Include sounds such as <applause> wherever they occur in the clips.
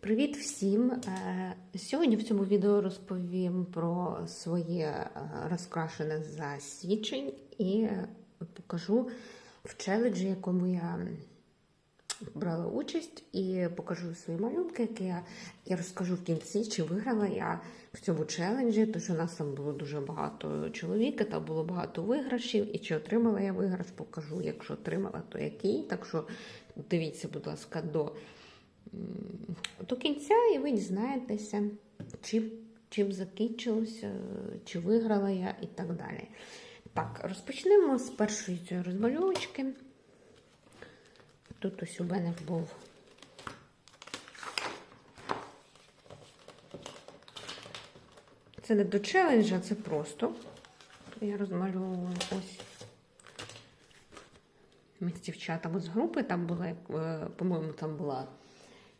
Привіт всім! Е, Сьогодні в цьому відео розповім про своє е, розкрашене за і покажу в челеджі, якому я брала участь, і покажу свої малюнки, які я, я розкажу в кінці, чи виграла я в цьому челенджі, тому що у нас там було дуже багато чоловік, там було багато виграшів, і чи отримала я виграш, покажу. Якщо отримала, то який. Так що дивіться, будь ласка, до до кінця, і ви дізнаєтеся, чим, чим закінчилося, чи виграла я і так далі. Так, розпочнемо з першої цієї розмальовочки. Тут ось у мене був. Це не до челенджа, це просто. Я розмальовую ось. Ми з дівчатами з групи там була, е, по-моєму, там була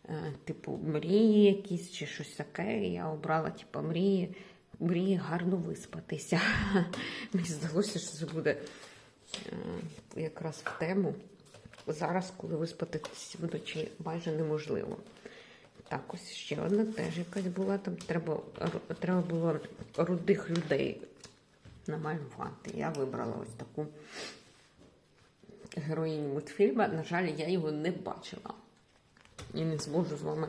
е, типу мрії якісь чи щось таке. Я обрала, типу, мрії, мрії гарно виспатися. <laughs> Мені здалося, що це буде е, якраз в тему. Зараз, коли виспатися вночі майже неможливо. Так, ось ще одна теж якась була. Там треба, треба було рудих людей намалювати. Я вибрала ось таку героїню мультфільму. На жаль, я його не бачила. І не зможу з вами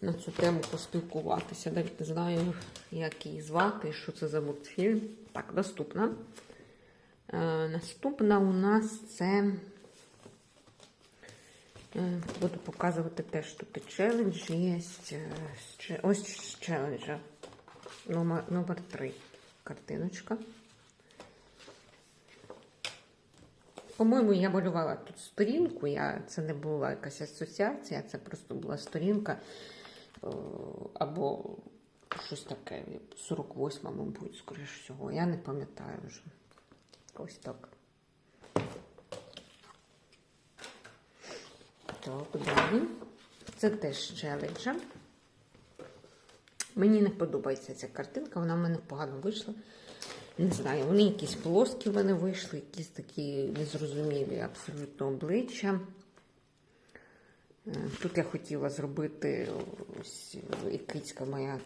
на цю тему поспілкуватися. Навіть не знаю, як її звати що це за мультфільм. Так, наступна. Е, наступна у нас це. Е, Буду показувати теж тут челендж є. е, Ось з челенджа. Номер, номер 3. Картиночка. По-моєму, я малювала тут сторінку. Я, Це не була якась асоціація, це просто була сторінка або щось таке. 48, мабуть, скоріш всього. Я не пам'ятаю вже. Ось так. Так, далі. Це теж челенджа. Мені не подобається ця картинка, вона в мене погано вийшла. Не знаю, вони якісь плоскі в вийшли, якісь такі незрозумілі абсолютно обличчя. Е, Тут я хотіла зробити ось і моя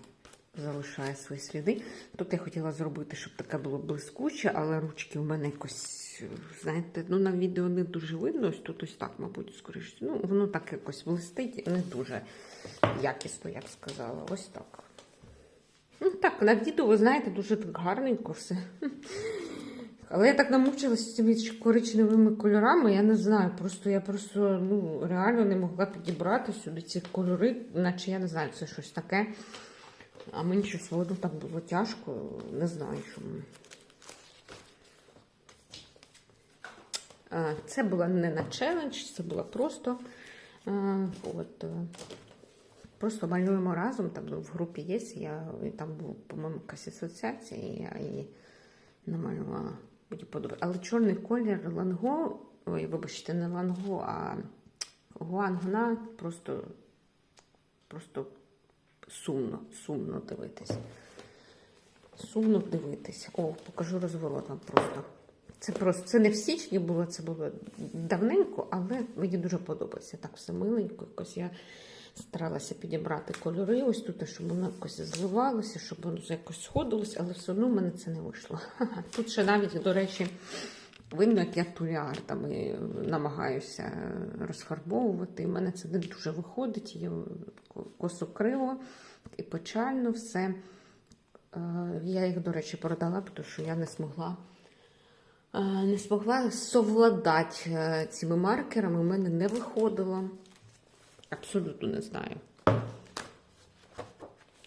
залишає свої сліди. Тут я хотіла зробити, щоб таке було блискуче, але ручки в мене якось, знаєте, ну на відео не дуже видно. Ось тут ось так, мабуть, скоріше. Ну, воно так якось блистить, не дуже якісно, я б сказала. Ось так. Ну, так, на відео, ви знаєте, дуже так гарненько все. Але я так намучилася цими коричневими кольорами, я не знаю. Просто я просто ну, реально не могла підібрати сюди ці кольори, наче я не знаю, це щось таке. А мені щось воно так було тяжко, не знаю чому. Це була не на челендж, це було просто. От, е, Просто малюємо разом, там ну, в групі є, я, і там був, по-моєму, якась асоціація, і я її намалювала. Але чорний колір ланго, ой, вибачте, не ланго, а гуангна просто, просто сумно, сумно дивитись. Сумно дивитись. О, покажу розворот вам просто. Це просто це не в січні було, це було давненько, але мені дуже подобається. Так все миленько. Якось я старалася підібрати кольори. Ось тут, щоб воно якось зливалося, щоб воно якось сходилося, але все одно в мене це не вийшло. <laughs> Тут ще навіть, до речі, видно, як я тулярдами намагаюся розфарбовувати. У мене це не дуже виходить, є косокриво і печально все. Е, Я їх, до речі, продала, тому що я не змогла. е, Не змогла совладати е, цими маркерами, у мене не виходило. Абсолютно не знаю.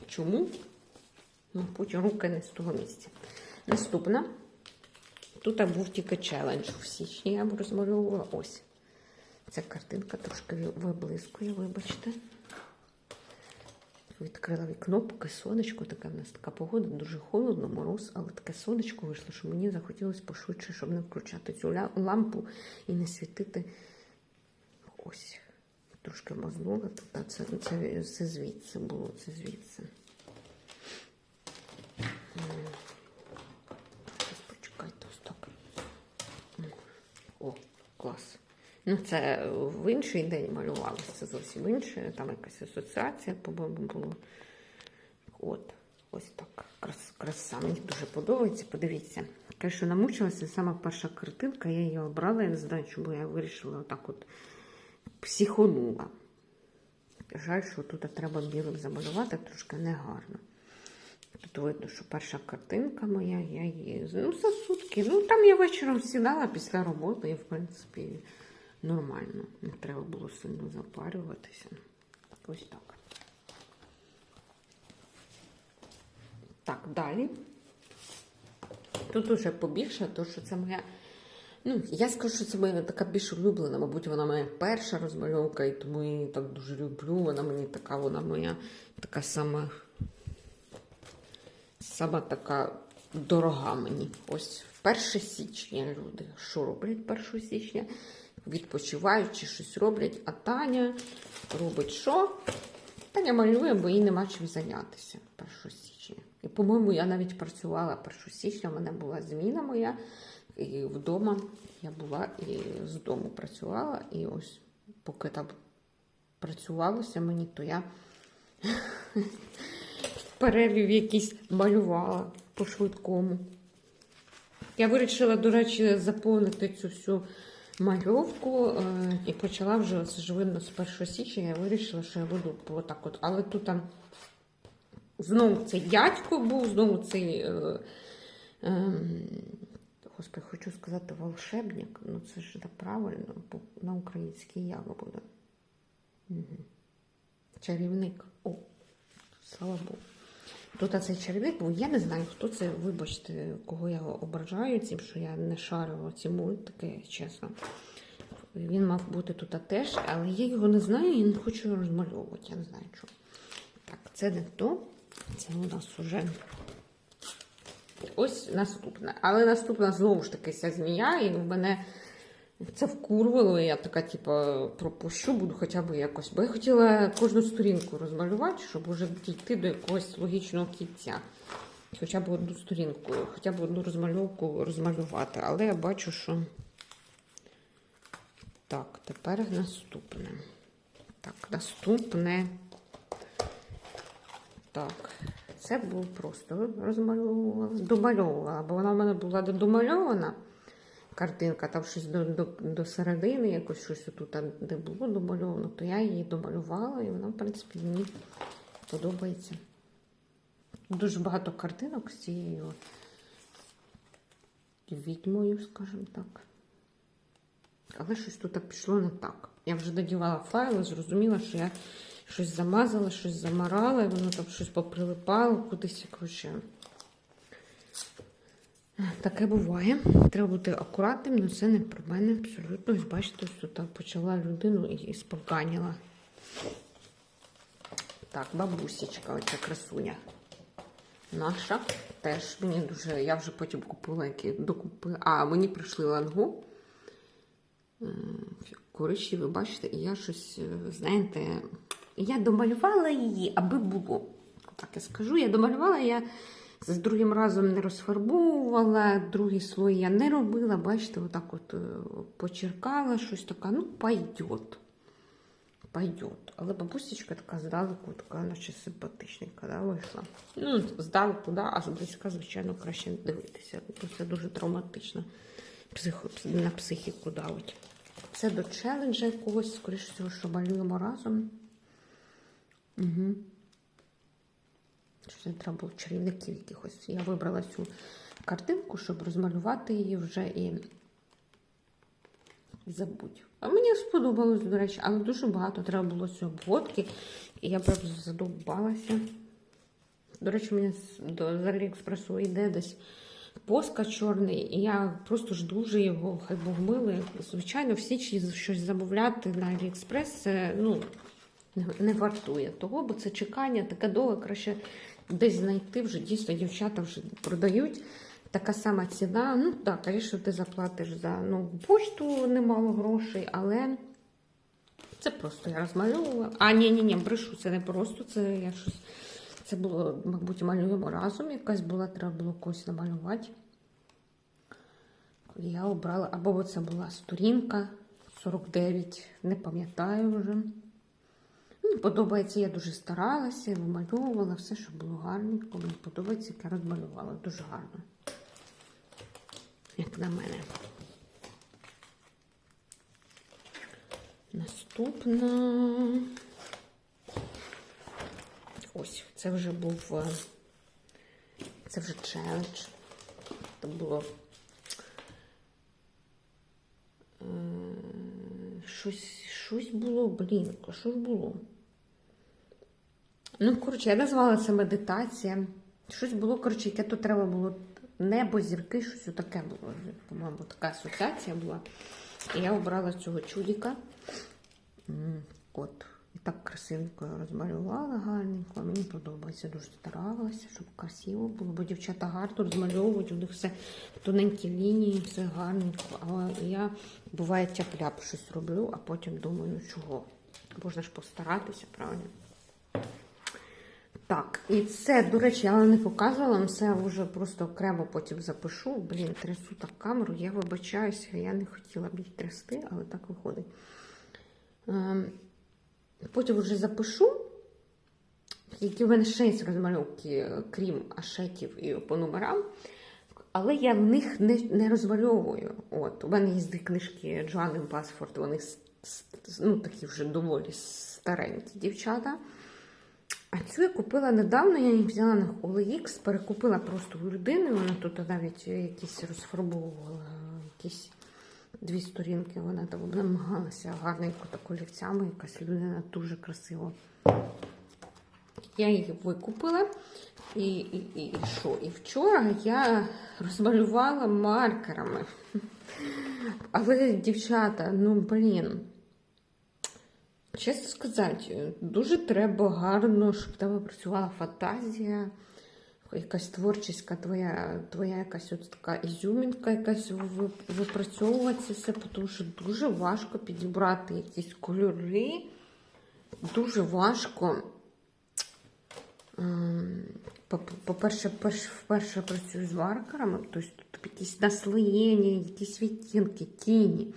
Чому? Ну, потім руки не з того місця. Наступна. Тут був тільки челендж в січні, я розмальовувала. Ось. Ця картинка трошки виблискує, вибачте. Відкрила вікно, поки сонечко, така в нас така погода, дуже холодно, мороз, але таке сонечко вийшло, що мені захотілося пошвидше, щоб не включати цю лампу і не світити. Ось. Трошки мазнула тут, це, це, це звідси було, це звідси. Зараз почекайте ось так. О, клас. Ну, це в інший день малювалося, це зовсім інше. Там якась асоціація, по-моєму, була. От, ось так. Крас, краса. Мені дуже подобається. Подивіться. Конечно, намучилася сама перша картинка, я її обрала, я не чому я вирішила отак от психонула. Жаль, що тут треба білим замалювати, трошки негарно. Тут видно, що перша картинка моя, я її ну, за сутки. Ну, там я вечором сідала після роботи, і, в принципі, нормально. Не треба було сильно запарюватися. Ось так. Так, далі. Тут уже побільше, тому що це моя. Ну, я скажу, що це моя така більш улюблена, мабуть, вона моя перша розмальовка, і тому я її так дуже люблю. Вона мені така, вона моя така сама, сама така дорога мені. Ось 1 січня люди. Що роблять 1 січня? Відпочивають чи щось роблять, а Таня робить що? Таня малює, бо їй нема чим зайнятися 1 січня. І, по-моєму, я навіть працювала 1 січня, у мене була зміна моя. І вдома я була і з дому працювала. І ось поки там працювалося мені, то я в перерві якийсь малювала по-швидкому. Я вирішила, до речі, заповнити цю всю мальовку е, і почала вже видно з 1 січня. Я вирішила, що я буду отак от. Але тут там знову цей дядько був, знову цей. Е, е, Господи, хочу сказати волшебник, ну це ж правильно, на українській як буде. Угу. Чарівник. О, слава Богу. Тут цей чарівник, бо я не знаю, хто це, вибачте, кого я ображаю цим, що я не шарю ці мультики, чесно. Він мав бути тут теж, але я його не знаю і не хочу розмальовувати. Я не знаю чому. Так, це не то. Це у нас уже. Ось наступне. Але наступна знову ж таки ця змія, і в мене це вкурвало. і Я така, типу, пропущу, буду хоча б якось. Бо я хотіла кожну сторінку розмалювати, щоб вже дійти до якогось логічного кінця. Хоча б одну сторінку, хоча б одну розмальовку розмалювати. Але я бачу, що. Так, тепер наступне. Так, наступне. Так. Це було просто розмальовувала, домальовувала, бо вона в мене була домальована картинка, там щось до до, до середини, якось щось тут, де було домальовано, то я її домалювала, і вона, в принципі, мені подобається. Дуже багато картинок з цією відьмою, скажімо так. Але щось тут пішло не так. Я вже додівала файли, зрозуміла, що я щось замазала, щось замарала, і воно там щось поприлипало кудись. коротше. Таке буває. Треба бути акуратним, але це не про мене абсолютно. Ось бачите, ось тут почала людину і споганила. Так, бабусечка, оця красуня. Наша теж мені дуже. Я вже потім купила які докупи. А, мені прийшли лангу. Коричі, ви бачите, і я щось, знаєте, я домалювала її, аби було. Так я скажу, я домалювала, я з другим разом не розфарбовувала, другий слой я не робила. Бачите, отак от почеркала щось таке, ну, пойдет. Пойдет. Але бабусечка така здалеку, така, наче симпатичненька, да, вийшла. Ну, здалеку, да, а зблизька, звичайно, краще не дивитися. Це дуже травматично Психо, на психіку давить. Це до челенджа якогось, скоріше всього, що малюємо разом. Угу. Щось не треба було чарівників якихось. Я вибрала цю картинку, щоб розмалювати її вже і забудь. А мені сподобалось, до речі, але дуже багато треба було цієї обводки, і я просто задовбалася. До речі, мені до Аліекспресу йде десь поска чорний, і я просто жду вже його, хай Бог мили. Звичайно, всі чи щось замовляти на Аліекспрес, ну не вартує того, бо це чекання таке довго, краще десь знайти вже дійсно дівчата вже продають. Така сама ціна. Ну, так, звісно, ти заплатиш за ну, почту немало грошей, але це просто я розмальовувала. А, ні, ні, ні, брешу, це не просто, це я щось. Це було, мабуть, малюємо разом. Якась була, треба було когось намалювати. Я обрала, або це була сторінка 49, не пам'ятаю вже. Мені подобається, я дуже старалася, вимальовувала все, щоб було гарненько. Мені подобається, як я розмалювала. Дуже гарно. Як на мене. Наступна. Ось, це вже був. е, Це вже челендж. Це було. е, Щось, щось було, блін, що ж було? Ну, коротше, я назвала це медитація. Щось було, коротше, яке тут треба було небо, зірки, щось таке було. По-моєму, така асоціація була. І я обрала цього чудіка. От. І так красивенько розмалювала гарненько. Мені подобається, дуже старалася, щоб красиво було, бо дівчата гарно розмальовують, у них все тоненькі лінії, все гарненько. А я буває тяп-ляп щось роблю, а потім думаю, чого. Можна ж постаратися, правильно? Так, і це, до речі, я не показувала, це вже просто окремо потім запишу. Блін, трясу так камеру, я вибачаюся, я не хотіла б їх трясти, але так виходить. Ем, Потім вже запишу, які в мене ще є розмальовки, крім ашетів і по номерам. Але я в них не, не розмальовую. От, у мене є дві книжки Джоанни Басфорд, вони ну, такі вже доволі старенькі дівчата. А цю я купила недавно, я її взяла на OLX, перекупила просто у людини. Вона тут навіть якісь розфарбовувала, якісь дві сторінки. Вона там намагалася гарненько так олівцями, якась людина дуже красива. Я її викупила. І, і, і, і що? І вчора я розмалювала маркерами. Але, дівчата, ну блін. Чесно сказати, дуже треба гарно, щоб в тебе працювала фантазія, якась творчість, твоя, твоя якась от така ізюмінка, якась ви- випрацьовувати це все, тому що дуже важко підібрати якісь кольори. Дуже важко. Ем, по- По-перше, вперше працюю з маркерами, тобто тут якісь наслоєння, якісь відтінки, тіні.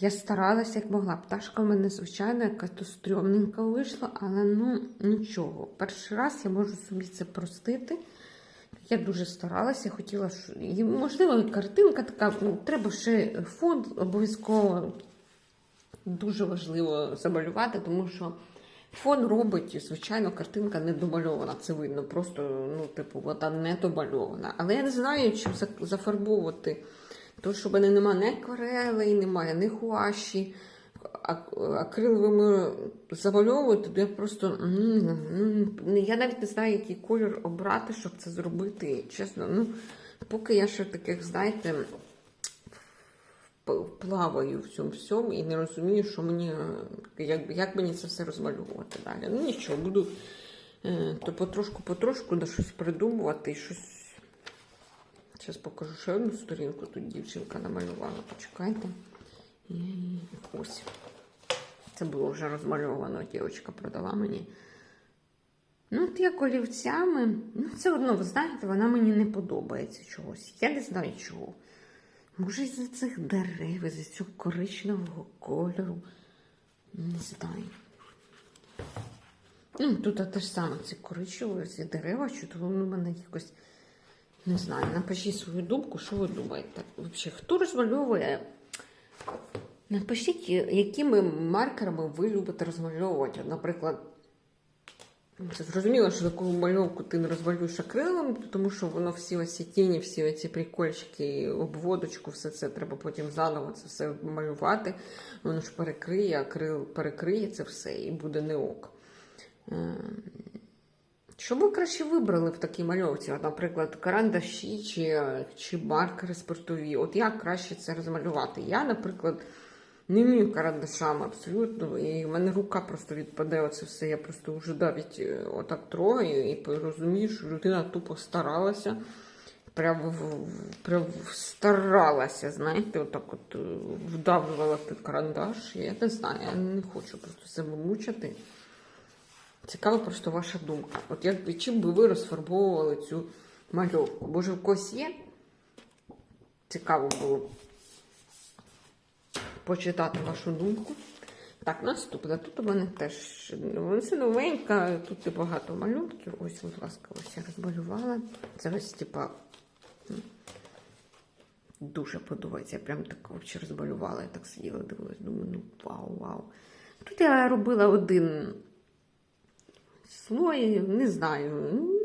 Я старалася, як могла. Пташка в мене, звичайно, якась то стрьомненька вийшла, але ну нічого. Перший раз я можу собі це простити. Я дуже старалася, хотіла, і, можливо, і картинка така, ну, треба ще фон обов'язково дуже важливо замалювати, тому що фон робить, звичайно, картинка не домальована. Це видно, просто, ну, типу, вона не домальована. Але я не знаю, чим за- зафарбовувати. Тому що в мене немає ні акварелей, немає ні хуаші. Акриловими замальовую, то я просто. Я навіть не знаю, який колір обрати, щоб це зробити. Чесно, ну, поки я ще таких, знаєте, плаваю в цьому всьому і не розумію, що мені, як, як мені це все розмальовувати далі. Ну нічого, буду е, то потрошку-потрошку щось придумувати і щось. Зараз покажу ще одну сторінку. Тут дівчинка намалювала. Почекайте. І ось. Це було вже розмальовано, дівчинка продала мені. Ну, от як олівцями, ну, все одно, ви знаєте, вона мені не подобається чогось. Я не знаю чого. Може, із-за цих дерев, із-за цього коричневого кольору. Не знаю. Ну, тут те ж саме, це коричневе, ці дерева, то воно мене якось. Не знаю, напишіть свою думку, що ви думаєте. Взагалі, хто розмальовує? Напишіть, якими маркерами ви любите розмальовувати. Наприклад, це зрозуміло, що таку мальовку ти не розмалюєш акрилом, тому що воно всі ось ці тіні, всі ці прикольчики, обводочку, все це треба потім заново це все малювати. Воно ж перекриє, акрил перекриє це все і буде не ок. Що ви краще вибрали в такій мальовці? Наприклад, карандаші чи, чи маркери спиртові. От як краще це розмалювати? Я, наприклад, не вмію карандашами абсолютно, і в мене рука просто відпаде оце все. Я просто вже навіть е, отак трогаю і розумію, що людина тупо старалася. Прям, прям старалася, знаєте, отак от е, вдавлювала карандаш. Я не знаю, я не хочу просто себе мучити. Цікава просто ваша думка. От як чим би ви розфарбовували цю мальовку? Може, в когось є? Цікаво було. почитати вашу думку. Так, наступне. Тут у мене теж це новенька, тут і багато малюнків. Ось, будь ласка, ось я розмалювала. Це ось типа дуже подобається. Я прям так взагалі розмалювала. Я так сиділа, дивилась, думаю, ну вау, вау. Тут я робила один слой, не знаю. Ну,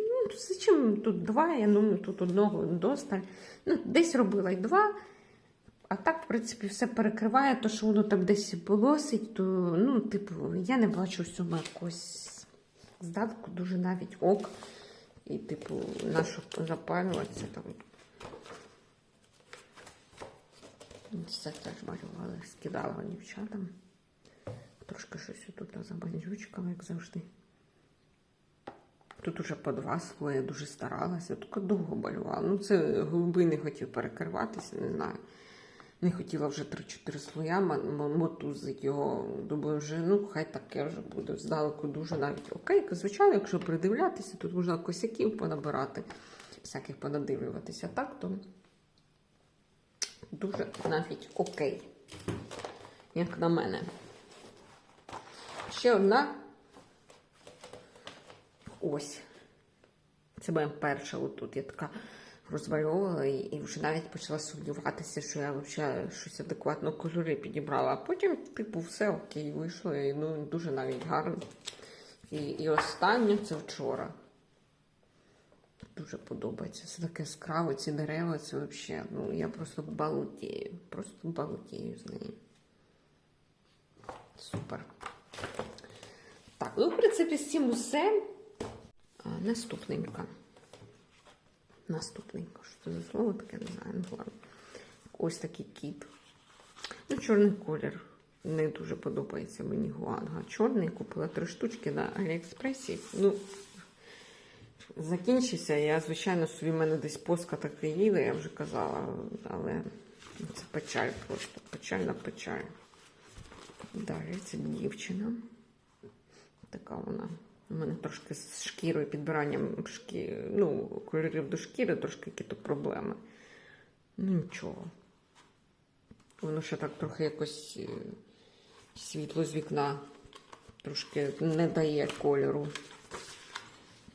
зачем тут два, я думаю, тут одного досталь. Ну, десь робила й два. А так, в принципі, все перекриває, то що воно так десь полосить, то, ну, типу, я не бачу в цьому якось здатку дуже навіть ок. І, типу, нашу запалюватися там. Це теж малювали, скидала дівчатам. Трошки щось тут забандючкала, як завжди. Тут уже по два слої, я дуже старалася, тільки довго малювала. Ну, це голубий не хотів перекриватися, не знаю. Не хотіла вже 3-4 слоя мотузить його. Думаю, вже, ну, хай таке вже буде. Здалеку дуже навіть окей. Звичайно, якщо придивлятися, тут можна косяків понабирати, всяких понадивлюватися. Так, то дуже навіть окей. Як на мене. Ще одна. Ось. Це моя перша отут. Я така розмальовувала і, вже навіть почала сумніватися, що я взагалі щось адекватно кольори підібрала. А потім, типу, все окей, вийшло. І, ну, дуже навіть гарно. І, і останнє це вчора. Дуже подобається. Це таке яскраво, ці дерева, це взагалі. Ну, я просто балутію. Просто балутію з нею. Супер. Так, ну, в принципі, з цим усе. Наступненька. Наступненька. Що це за слово таке? Не знаю. Ну. Ось такий кіт. Ну, чорний колір. Не дуже подобається мені гуанга. Чорний купила три штучки на Аліекспресі. Ну, закінчився. Я, звичайно, собі в мене десь поска така їде, я вже казала, але це печаль просто. Печальна печаль. Далі це дівчина. Така вона. У мене трошки з шкірою, підбиранням шкі... ну, кольорів до шкіри, трошки якісь проблеми. Ну нічого. Воно ще так трохи якось е, світло з вікна трошки не дає кольору.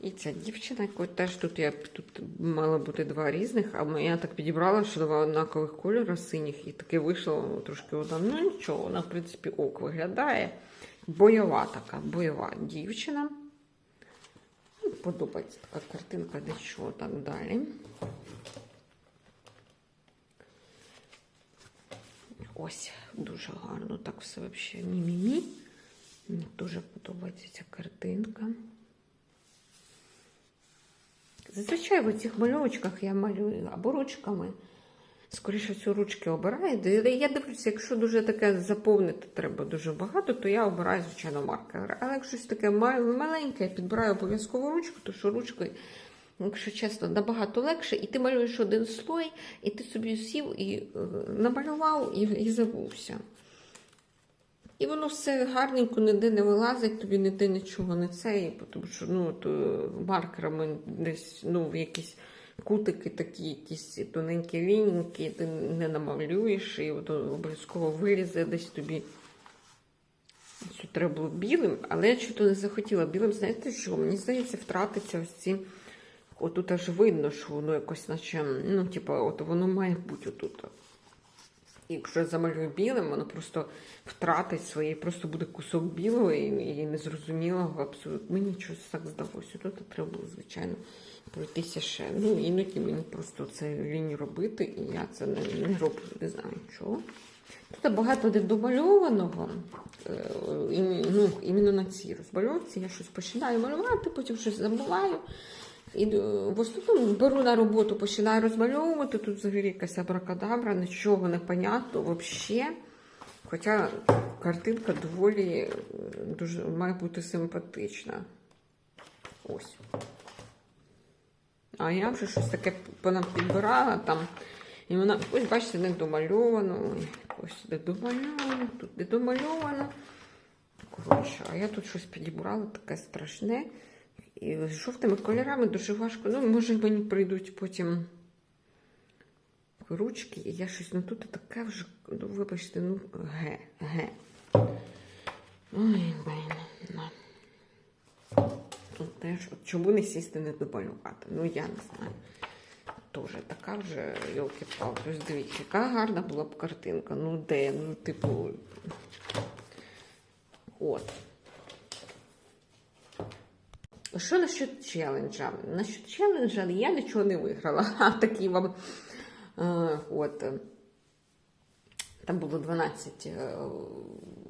І ця дівчина, теж тут я тут мало бути два різних, а я так підібрала, що два однакових кольори синіх, і таке вийшло трошки вона. Ну нічого, вона, в принципі, ок виглядає. Бойова така, бойова дівчина. Подобається така картинка, де що так далі. Ось, дуже гарно, так все взагалі мі-мі-мі. Мені дуже подобається ця картинка. Зазвичай в цих мальовочках я малюю або ручками. Скоріше всього, ручки обираю. Я дивлюся, якщо дуже таке заповнити треба дуже багато, то я обираю, звичайно, маркер. Але якщо щось таке маленьке, я підбираю обов'язково ручку, то що ручкою, якщо чесно, набагато легше, і ти малюєш один слой, і ти собі сів і е, намалював і, і забувся. І воно все гарненько, ніде не вилазить, тобі ніде нічого не це, тому що ну, то маркерами десь ну, якісь кутики такі, якісь тоненькі лінійки, ти не намалюєш, і обов'язково вирізе десь тобі. Що треба було білим, але я чого не захотіла білим. Знаєте що? Мені здається, втратиться ось ці. Отут аж видно, що воно якось наче, ну, типу, от воно має бути отут. Якщо я замалюю білим, воно просто втратить своє, просто буде кусок білого і, і незрозумілого абсолютно. Мені щось так здалося. Тут треба було, звичайно, пройтися ще. Ну, іноді мені просто це лінь робити, і я це не, не роблю, не знаю чого. Тут багато недомальованого, е, імі- ну, іменно на цій розмальовці. Я щось починаю малювати, потім щось забуваю. І е, в основному беру на роботу, починаю розмальовувати. Тут взагалі якась абракадабра, нічого не понятно взагалі. Хоча картинка доволі е, дуже має бути симпатична. Ось. А я вже щось таке підбирала там. І вона, ось бачите, не домальовано. Ось не домальовано, тут не домальовано. Коротше, а я тут щось підібрала таке страшне. І з жовтими кольорами дуже важко. Ну, може, мені прийдуть потім ручки, і я щось ну тут таке вже, ну вибачте, ну ге, ге. Ой, блін. на. Тут теж, чому не сісти не домалювати? Ну я не знаю. Тоже така вже йолки палки Ось дивіться, яка гарна була б картинка. Ну де? Ну, типу. От. Що насчет челенджа? Насчет челенджа я нічого не виграла. <laughs> Такі вам. Е, от. е, Там було 12, е,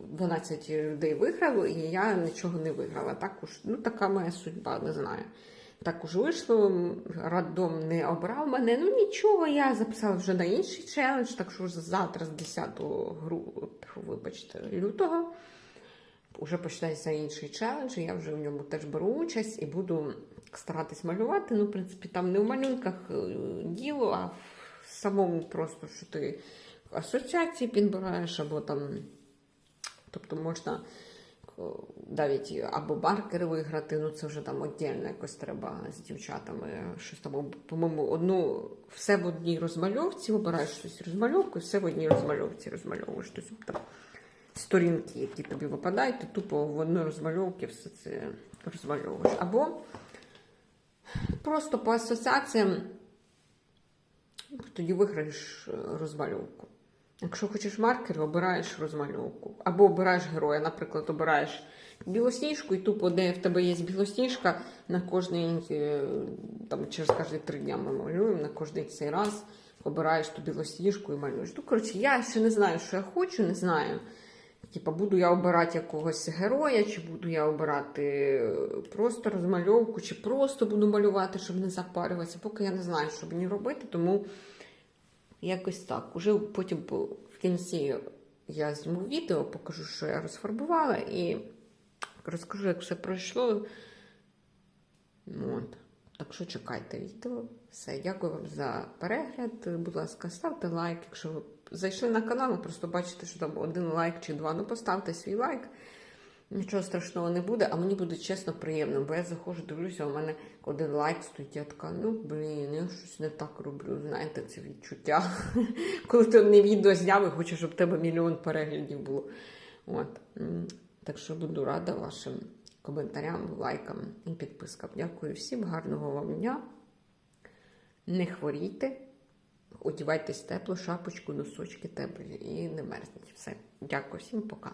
12 людей виграло, і я нічого не виграла. Також, ну, така моя судьба, не знаю. Так уж вийшло, м, раддом не обрав мене. Ну нічого, я записала вже на інший челендж, так що завтра з 10 гру, вибачте, лютого вже починається інший челендж, я вже в ньому теж беру участь і буду старатись малювати. Ну, в принципі, там не в малюнках е, діло, а в самому просто, що ти асоціації підбираєш, або там. Тобто можна е, навіть або маркери виграти, ну це вже там віддільно якось треба з дівчатами. Щось там, по-моєму, одну все в одній розмальовці, обираєш щось розмальовку, все в одній розмальовці розмальовуєш. Тобто, сторінки, які тобі випадають, ти тупо в одній розмальовці все це розмальовуєш. Або просто по асоціаціям тоді виграєш е, розмальовку. Якщо хочеш маркер, обираєш розмальовку. Або обираєш героя, наприклад, обираєш білосніжку, і тупо, де в тебе є білосніжка, на кожний, е, там, через кожні три дня ми малюємо, на кожний цей раз обираєш ту білосніжку і малюєш. Ну, коротше, я ще не знаю, що я хочу, не знаю. Типа, буду я обирати якогось героя, чи буду я обирати е, просто розмальовку, чи просто буду малювати, щоб не запарюватися. Поки я не знаю, що мені робити, тому якось так. Уже потім в кінці я зніму відео, покажу, що я розфарбувала, і розкажу, як все пройшло. От. Так що чекайте відео. Все, дякую вам за перегляд. Будь ласка, ставте лайк. Якщо ви зайшли на канал, ви просто бачите, що там один лайк чи два. Ну поставте свій лайк. Нічого страшного не буде, а мені буде чесно приємно, бо я заходжу, дивлюся, у мене один лайк стоїть. Я така, ну блін, я щось не так роблю. Знаєте, це відчуття. <laughs> Коли ти одне відео зняв і хочеш, щоб в тебе мільйон переглядів було. От. Так що буду рада вашим коментарям, лайкам і підпискам. Дякую всім, гарного вам дня. Не хворійте, одівайтесь тепло, шапочку, носочки теплі і не мерзніть. Все. Дякую всім, пока.